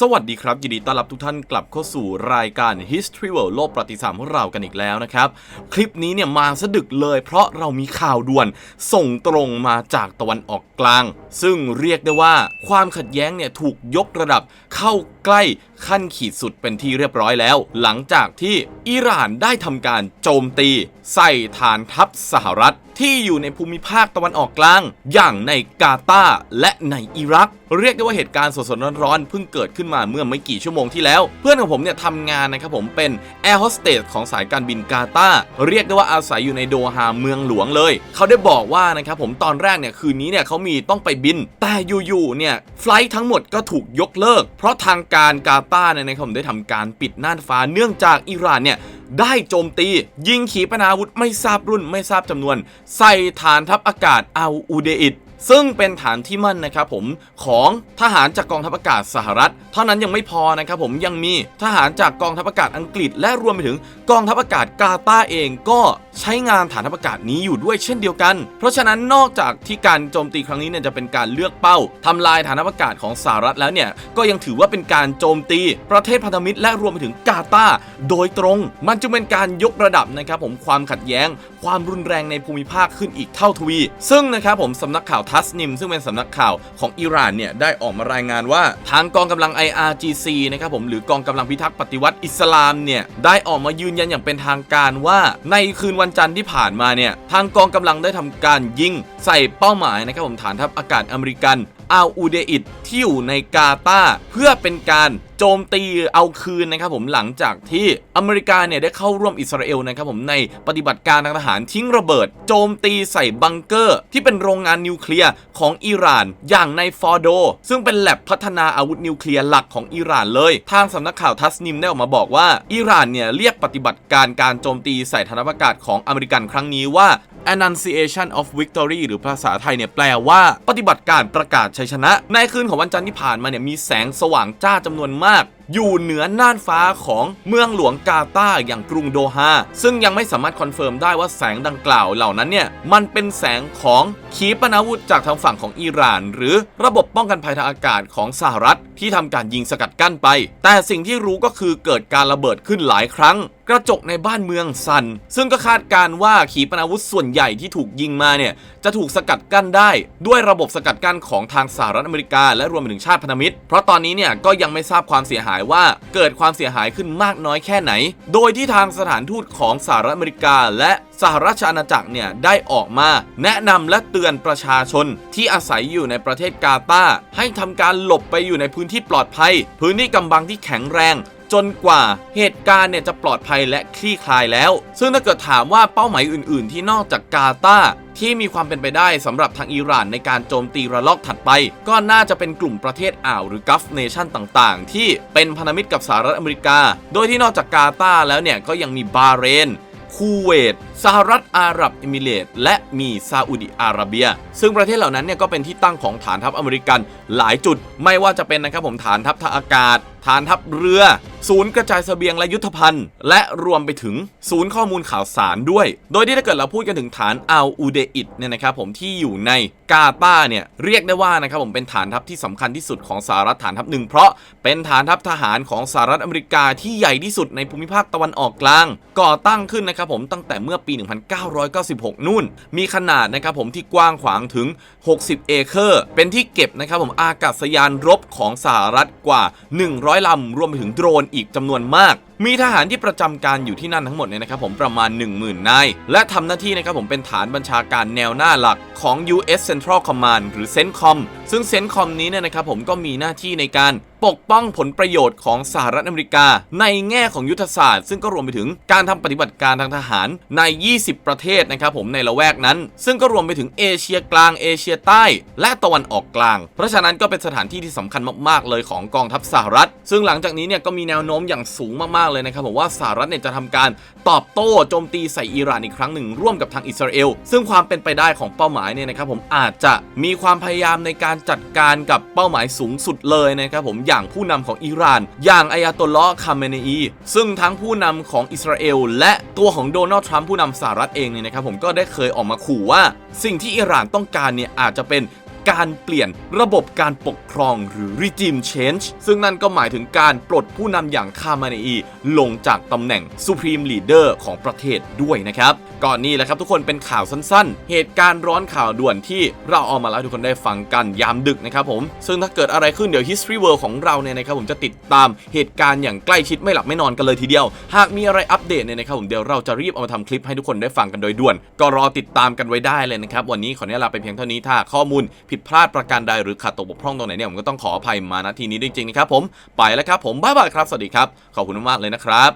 สวัสดีครับ ยินดีต้อนรับทุกท่านกลับเข้าสู่รายการ History World โลกประวัติศาสตร์ของเรากันอีกแล้วนะครับ คลิปนี้เนี่ยมาสะดึกเลย เพราะเรามีข่าวด่วนส่งตรงมาจากตะวันออกกลาง ซึ่งเรียกได้ว่าความขัดแย้งเนี่ยถูกยกระดับเข้าใกล้ขั้นขีดสุดเป็นที่เรียบร้อยแล้ว หลังจากที่อิหร่านได้ทำการโจมตี ใส่ฐานทัพสหรัฐ ที่อยู่ในภูมิภาคตะวันออกกลาง อย่างในกาตาร์และในอิรัก เรียกได้ว่าเหตุการณ์สดๆร้อนๆเพิ่งเกิดขึ้นมาเมื่อไม่กี่ชั่วโมงที่แล้ว เพื่อนของผมเนี่ยทำงานนะครับผมเป็นแอร์โฮสเตสของสายการบินกาตาร์เรียกได้ว่าอาศัยอยู่ในโดฮาเมืองหลวงเลย เขาได้บอกว่านะครับผมตอนแรกเนี่ยคืนนี้เนี่ยเขามีต้องไปบิน แต่อยู่ๆเนี่ยไฟล์ทั้งหมดก็ถูกยกเลิก เพราะทางการกาตาร์เนี่ยนะครับผมได้ทำการปิดน่านฟ้าเนื่องจากอิหร่านเนี่ย ได้โจมตี ยิงขีปนาวุธไม่ทราบรุ่นไม่ทราบจำนวน ใส่ฐานทัพอากาศอาอูเดอิดซึ่งเป็นฐานที่มั่นนะครับผมของทหารจากกองทัพอากาศสหรัฐ เท่านั้นยังไม่พอนะครับผมยังมีทหารจากกองทัพอากาศอังกฤษ และรวมไปถึงกองทัพอากาศกาตาเองก็ ใช้งานฐานทัพอากาศนี้อยู่ด้วยเช่นเดียวกัน เพราะฉะนั้นนอกจากที่การโจมตีครั้งนี้เนี่ยจะเป็นการเลือกเป้าทำลายฐานทัพอากาศของสหรัฐแล้วเนี่ยก็ยังถือว่าเป็นการโจมตีประเทศพันธมิตร และรวมไปถึงกาตาร์โดยตรง มันจึงเป็นการยกระดับนะครับผมความขัดแย้ง ความรุนแรงในภูมิภาคขึ้นอีกเท่าทวี ซึ่งนะครับผมสำนักข่าวทัสนิม ซึ่งเป็นสำนักข่าวของอิหร่านเนี่ยได้ออกมารายงานว่า ทางกองกำลัง IRGC นะครับผมหรือกองกำลังพิทักษ์ปฏิวัติอิสลามเนี่ยได้ออกมายืนยันอย่างเป็นทางการว่าในคืนวันจันทร์ที่ผ่านมาเนี่ยทางกองกำลังได้ทำการยิงใส่เป้าหมายนะครับผมฐานทัพอากาศอเมริกัน อัลอูเดอิดที่อยู่ในกาตาเพื่อเป็นการโจมตีเอาคืนนะครับผมหลังจากที่อเมริกาเนี่ยได้เข้าร่วมอิสราเอลนะครับผมในปฏิบัติการทางทหารทิ้งระเบิด โจมตีใส่บังเกอร์ ที่เป็นโรงงานนิวเคลียร์ของอิหร่าน อย่างในฟอร์โด ซึ่งเป็นแลบพัฒนาอาวุธนิวเคลียร์หลักของอิหร่านเลย ทางสำนักข่าวทัสนิมได้ออกมาบอกว่าอิหร่านเนี่ยเรียกปฏิบัติการการโจมตีใส่ฐานอากาศของอเมริกันครั้งนี้ว่า Annunciation of Victory หรือภาษาไทยเนี่ยแปลว่าปฏิบัติการประกาศชัยชนะ ในคืนของวันจันทร์ที่ผ่านมาเนี่ยมีแสงสว่างจ้าจำนวนมาก อยู่เหนือน่านฟ้าของเมืองหลวงกาตาร์อย่างกรุงโดฮาซึ่งยังไม่สามารถคอนเฟิร์มได้ว่าแสงดังกล่าวเหล่านั้นเนี่ยมันเป็นแสงของขีปนาวุธจากทางฝั่งของอิหร่าน หรือระบบป้องกันภัยทางอากาศของสหรัฐที่ทำการยิงสกัดกั้นไป แต่สิ่งที่รู้ก็คือเกิดการระเบิดขึ้นหลายครั้งกระจกในบ้านเมืองสั่น ซึ่งก็คาดการว่าขีปนาวุธส่วนใหญ่ที่ถูกยิงมาเนี่ย จะถูกสกัดกั้นได้ด้วยระบบสกัดกั้นของทางสหรัฐอเมริกา และรวมไปถึงชาติพันธมิตร เพราะตอนนี้เนี่ยก็ยังไม่ทราบความเสียหายว่าเกิดความเสียหายขึ้นมากน้อยแค่ไหน โดยที่ทางสถานทูตของสหรัฐอเมริกา และสหราชอาณาจักรเนี่ยได้ออกมา แนะนำและเตือนประชาชนที่อาศัยอยู่ในประเทศกาตาให้ทำการหลบไปอยู่ในพื้นที่ปลอดภัย พื้นที่กำบังที่แข็งแรง จนกว่าเหตุการณ์เนี่ยจะปลอดภัยและคลี่คลายแล้ว ซึ่งถ้าเกิดถามว่าเป้าหมายอื่น ๆ ที่นอกจากกาตาร์ที่มีความเป็นไปได้สำหรับทางอิหร่านในการโจมตีระลอกถัดไป ก็น่าจะเป็นกลุ่มประเทศอ่าวหรือกัฟเนชั่นต่างๆ ที่เป็นพันธมิตรกับสหรัฐอเมริกา โดยที่นอกจากกาตาร์แล้วเนี่ยก็ยังมีบาเรนคูเวตสหรัฐอาหรับเอมิเรตส์และมีซาอุดิอาระเบีย ซึ่งประเทศเหล่านั้นเนี่ยก็เป็นที่ตั้งของฐานทัพอเมริกันหลายจุด ไม่ว่าจะเป็นนะครับผมฐานทัพทางอากาศ ฐานทัพเรือ ศูนย์กระจายเสบียงและยุทธภัณฑ์ และรวมไปถึงศูนย์ข้อมูลข่าวสารด้วย โดยที่ถ้าเกิดเราพูดกันถึงฐานอัลอูเดอิดเนี่ยนะครับผมที่อยู่ในกาตาเนี่ยเรียกได้ว่านะครับผมเป็นฐานทัพที่สำคัญที่สุดของสหรัฐฐานทัพหนึ่งเพราะเป็นฐานทัพทหารของสหรัฐอเมริกาที่ใหญ่ที่สุดในภูมิภาคตะวันออกกลาง ก่อตั้งขึ้นนะครับผมตั้งแต่เมื่อปี 1996 นู่น มีขนาดนะครับผมที่กว้างขวางถึง 60 เอเคอร์ เป็นที่เก็บนะครับผมอากาศยานรบของสหรัฐกว่า 100 ลำรวมไปถึงโดรนอีกจำนวนมากมีทหารที่ประจำการอยู่ที่นั่นทั้งหมดเนี่ยนะครับผมประมาณ 10,000นายและทำหน้าที่นะครับผมเป็นฐานบัญชาการแนวหน้าหลักของ US Central Command หรือ CENTCOM ซึ่ง CENTCOM นี้เนี่ยนะครับผมก็มีหน้าที่ในการปกป้องผลประโยชน์ของสหรัฐอเมริกา ในแง่ของยุทธศาสตร์ ซึ่งก็รวมไปถึงการทำปฏิบัติการทางทหารใน 20 ประเทศนะครับผมในละแวกนั้น ซึ่งก็รวมไปถึงเอเชียกลางเอเชียใต้ และตะวันออกกลาง เพราะฉะนั้นก็เป็นสถานที่ที่สำคัญมากๆเลยของกองทัพสหรัฐ ซึ่งหลังจากนี้เนี่ยก็มีแนวโน้มอย่างสูงมากๆเลยนะครับผมว่าสหรัฐเนี่ยจะทำการตอบโต้โจมตีใส่อิหร่านอีกครั้งหนึ่งร่วมกับทางอิสราเอลซึ่งความเป็นไปได้ของเป้าหมายเนี่ยนะครับผมอาจจะมีความพยายามในการจัดการกับเป้าหมายสูงสุดเลยนะครับผมอย่างผู้นำของอิหร่าน อย่างอายาโตลลอฮ์คาเมเนอีซึ่งทั้งผู้นำของอิสราเอลและตัวของโดนัลด์ทรัมป์ผู้นำสหรัฐเองเนี่ยนะครับผมก็ได้เคยออกมาขู่ว่า สิ่งที่อิหร่านต้องการเนี่ยอาจจะเป็น การเปลี่ยนระบบการปกครองหรือ regime change ซึ่งนั่นก็หมายถึงการปลดผู้นำอย่างคามาเนอีลงจากตำแหน่ง supreme leader ของประเทศด้วยนะครับ ก่อนนี้แหละครับทุกคนเป็นข่าวสั้นๆ เหตุการณ์ร้อนข่าวด่วนที่เราเอามาเล่าทุกคนได้ฟังกันยามดึกนะครับผม ซึ่งถ้าเกิดอะไรขึ้นเดี๋ยว history world ของเราเนี่ยนะครับผมจะติดตามเหตุการณ์อย่างใกล้ชิดไม่หลับไม่นอนกันเลยทีเดียว หากมีอะไรอัปเดตเนี่ยนะครับผมเดี๋ยวเราจะรีบเอามาทำคลิปให้ทุกคนได้ฟังกันโดยด่วน ก็รอติดตามกันไว้ได้เลยนะครับวันนี้ขออนุญาตลาไปเพียงเท่านี้ถ้าข้อมูลผดพลาดประการใดหรือขาดตกบกพร่องตรงไหนเนี่ยผมก็ต้องขออภัยมาณที่นี้จริงๆนะครับผมไปแล้วครับผมบ๊ายบายครับสวัสดีครับขอบคุณมากเลยนะครับ